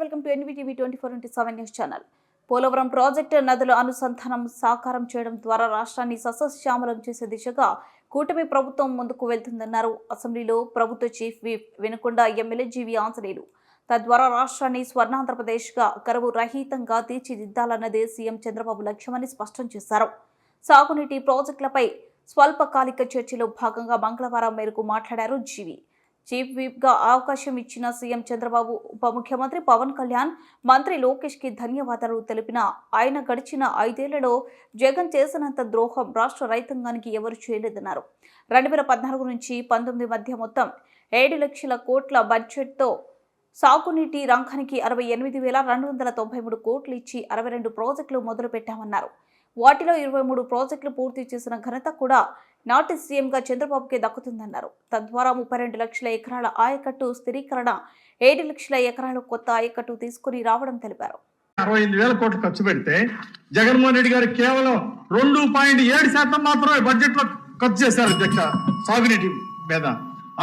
Welcome to NVTV twenty four into seven news channel. Polavaram project నదుల అనుసంధానం సాకారం చేయడం ద్వారా రాష్ట్రాన్ని సస్యశ్యామలం చేసే దిశగా కూటమి ప్రభుత్వం ముందుకు వెళ్తుందన్నారు. అసెంబ్లీలో ప్రభుత్వ chief whip Vinukonda MLA GV Anjaneyulu. తద్వారా రాష్ట్రాన్ని స్వర్ణాంధ్రప్రదేశ్గా కరువు రహితంగా తీర్చిదిద్దాలన్నదే సీఎం చంద్రబాబు లక్ష్యమని స్పష్టం చేశారు. సాగునీటి ప్రాజెక్టులపై స్వల్పకాలిక చర్చలో భాగంగా మంగళవారం మేరకు మాట్లాడారు జీవి. చీఫ్ విప్గా అవకాశం ఇచ్చిన సీఎం చంద్రబాబు ఉప ముఖ్యమంత్రి పవన్ కళ్యాణ్ మంత్రి లోకేష్కి ధన్యవాదాలు తెలిపిన ఆయన గడిచిన ఐదేళ్ళలో జగన్ చేసినంత ద్రోహం రాష్ట్ర రైతాంగానికి ఎవరు చేయలేదన్నారు. రెండు వేల పద్నాలుగు నుంచి పంతొమ్మిది మధ్య మొత్తం ఏడు లక్షల కోట్ల బడ్జెట్తో సాగునీటి రంగానికి అరవై ఎనిమిది వేల రెండు వందల తొంభై మూడు కోట్లు ఇచ్చి అరవై రెండు ప్రాజెక్టులు మొదలుపెట్టామన్నారు. వాటిలో ఇరవై మూడు ప్రాజెక్టులు పూర్తి చేసిన ఘనత కూడా నాటి సీఎంగా చంద్రబాబుకే దక్కుతుందన్నారు. తద్వారా ముప్పై రెండు లక్షల ఎకరాల ఆయకట్టు స్థిరీకరణ ఏడు లక్షల ఎకరాల కొత్త ఆయకట్టు తీసుకుని రావడం తెలిపారు. అరవై ఎనిమిది వేల కోట్లు ఖర్చు పెడితే జగన్మోహన్ రెడ్డి గారు కేవలం రెండు పాయింట్ ఏడు శాతం మాత్రమే బడ్జెట్లో ఖర్చు చేశారు అధ్యక్ష సాగునీటి మీద.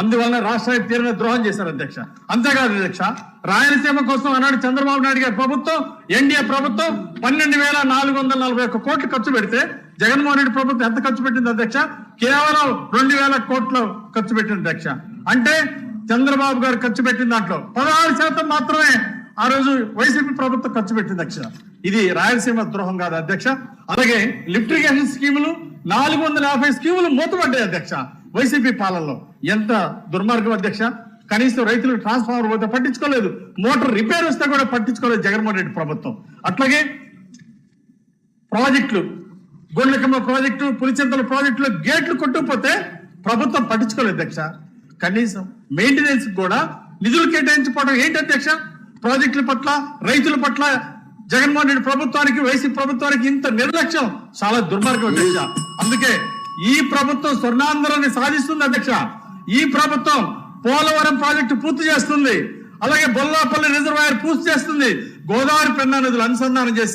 అందువల్ల రాష్ట్రానికి తీరిన ద్రోహం చేశారు అధ్యక్ష. అంతేకాదు అధ్యక్ష రాయలసీమ కోసం ఆనాడు చంద్రబాబు నాయుడు గారి ప్రభుత్వం ఎన్డీఏ ప్రభుత్వం పన్నెండు వేల నాలుగు వందల నలభై ఒక్క కోట్లు ఖర్చు పెడితే జగన్మోహన్ రెడ్డి ప్రభుత్వం ఎంత ఖర్చు పెట్టింది అధ్యక్ష? కేవలం రెండు వేల కోట్లు ఖర్చు పెట్టింది అధ్యక్ష. అంటే చంద్రబాబు గారు ఖర్చు పెట్టిన దాంట్లో పదహారు శాతం మాత్రమే ఆ రోజు వైసీపీ ప్రభుత్వం ఖర్చు పెట్టింది అధ్యక్ష. ఇది రాయలసీమ ద్రోహం కాదు అధ్యక్ష. అలాగే లిఫ్ట్రిగేషన్ స్కీములు నాలుగు వందల యాభై స్కీములు మూతపడ్డాయి అధ్యక్ష వైసీపీ పాలనలో. ఎంత దుర్మార్గం అధ్యక్ష? కనీసం రైతులు ట్రాన్స్ఫార్మర్ పోతే పట్టించుకోలేదు. మోటార్ రిపేర్ వస్తే కూడా పట్టించుకోలేదు జగన్మోహన్ రెడ్డి ప్రభుత్వం. అట్లాగే ప్రాజెక్టులు గుండ్లకమ్మ ప్రాజెక్టు పులిచింతల ప్రాజెక్టులో గేట్లు కొట్టుకుపోతే ప్రభుత్వం పట్టించుకోలేదు అధ్యక్ష. కనీసం మెయింటెనెన్స్ కూడా నిధులు కేటాయించుకోవడం ఏంటి అధ్యక్ష? ప్రాజెక్టుల పట్ల రైతుల పట్ల జగన్మోహన్ రెడ్డి ప్రభుత్వానికి వైసీపీ ప్రభుత్వానికి ఇంత నిర్లక్ష్యం చాలా దుర్మార్గం అధ్యక్ష. అందుకే ఈ ప్రభుత్వం స్వర్ణాంధ్రాన్ని సాధిస్తుంది అధ్యక్ష. ఈ ప్రభుత్వం పోలవరం ప్రాజెక్టు పూర్తి చేస్తుంది. అలాగే బొల్లాపల్లి రిజర్వాయర్ పూర్తి చేస్తుంది. గోదావరి పెన్నా నదులు అనుసంధానం చేసి